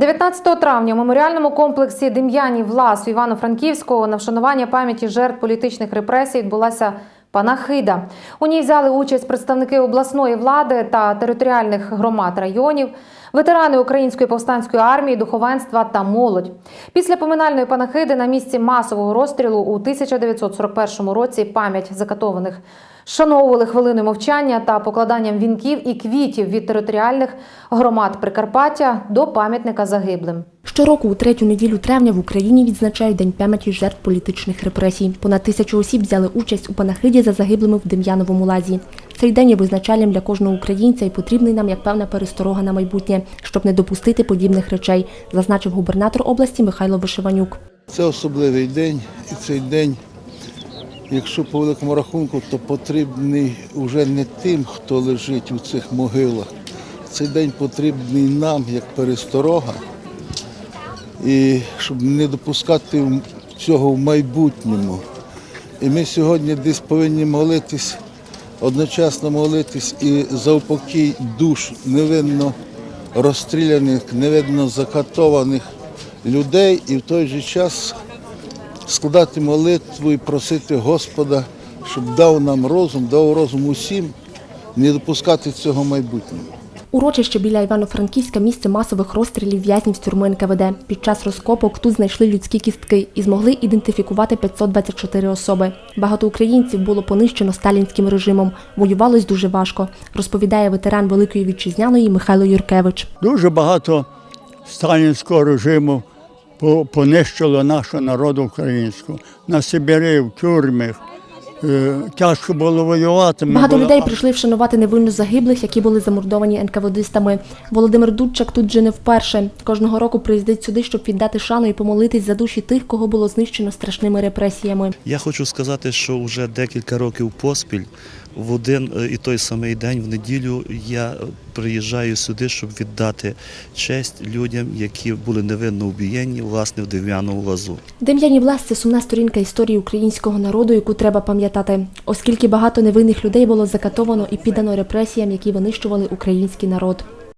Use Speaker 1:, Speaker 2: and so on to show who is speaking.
Speaker 1: 19 травня у меморіальному комплексі Дем'янів Влас Івано-Франківського на вшанування пам'яті жертв політичних репресій відбулася панахида. У ній взяли участь представники обласної влади та територіальних громад районів, ветерани української повстанської армії, духовенства та молодь. Після поминальної панахиди на місці масового розстрілу у 1941 році пам'ять закатованих Шановували хвилиною мовчання та покладанням вінків і квітів від територіальних громад Прикарпаття до пам'ятника загиблим.
Speaker 2: Щороку у третю неділю травня в Україні відзначають День пам'яті жертв політичних репресій. Понад тисячу осіб взяли участь у панахиді за загиблими в Дем'яновому лазі. Цей день є визначальним для кожного українця і потрібний нам як певна пересторога на майбутнє, щоб не допустити подібних речей, зазначив губернатор області Михайло Вишиванюк.
Speaker 3: Це особливий день, і цей день, якщо по великому рахунку, то потрібний вже не тим, хто лежить у цих могилах. Цей день потрібний нам як пересторога, і щоб не допускати цього в майбутньому. І ми сьогодні десь повинні молитись, одночасно молитись і за упокій душ невинно розстріляних, невинно закатованих людей, і в той же час складати молитву і просити Господа, щоб дав нам розум, дав розум усім, не допускати цього майбутнього.
Speaker 2: Урочище біля Івано-Франківська місце масових розстрілів в'язнів з тюрми НКВД. Під час розкопок тут знайшли людські кістки і змогли ідентифікувати 524 особи. Багато українців було понищено сталінським режимом. Воювалось дуже важко, розповідає ветеран Великої вітчизняної Михайло Юркевич.
Speaker 4: Дуже багато сталінського режиму по- понищило нашого народу українського. На Сибірі, в тюрмах. Е, Тяжко було воювати. Ми
Speaker 2: Багато
Speaker 4: були-
Speaker 2: людей прийшли вшанувати невинно загиблих, які були замордовані НКВДистами. Володимир Дудчак тут же не вперше. Кожного року приїздить сюди, щоб віддати шану і помолитись за душі тих, кого було знищено страшними репресіями.
Speaker 5: Я хочу сказати, що вже декілька років поспіль в один е, і той самий день, в неділю, я е, приїжджаю сюди, щоб віддати честь людям, які були невинно убієнні власне в дерев'яному лазу.
Speaker 2: Дем'яні влас це сумна сторінка історії українського народу, яку треба пам'ятати, оскільки багато невинних людей було закатовано і піддано репресіям, які винищували український народ.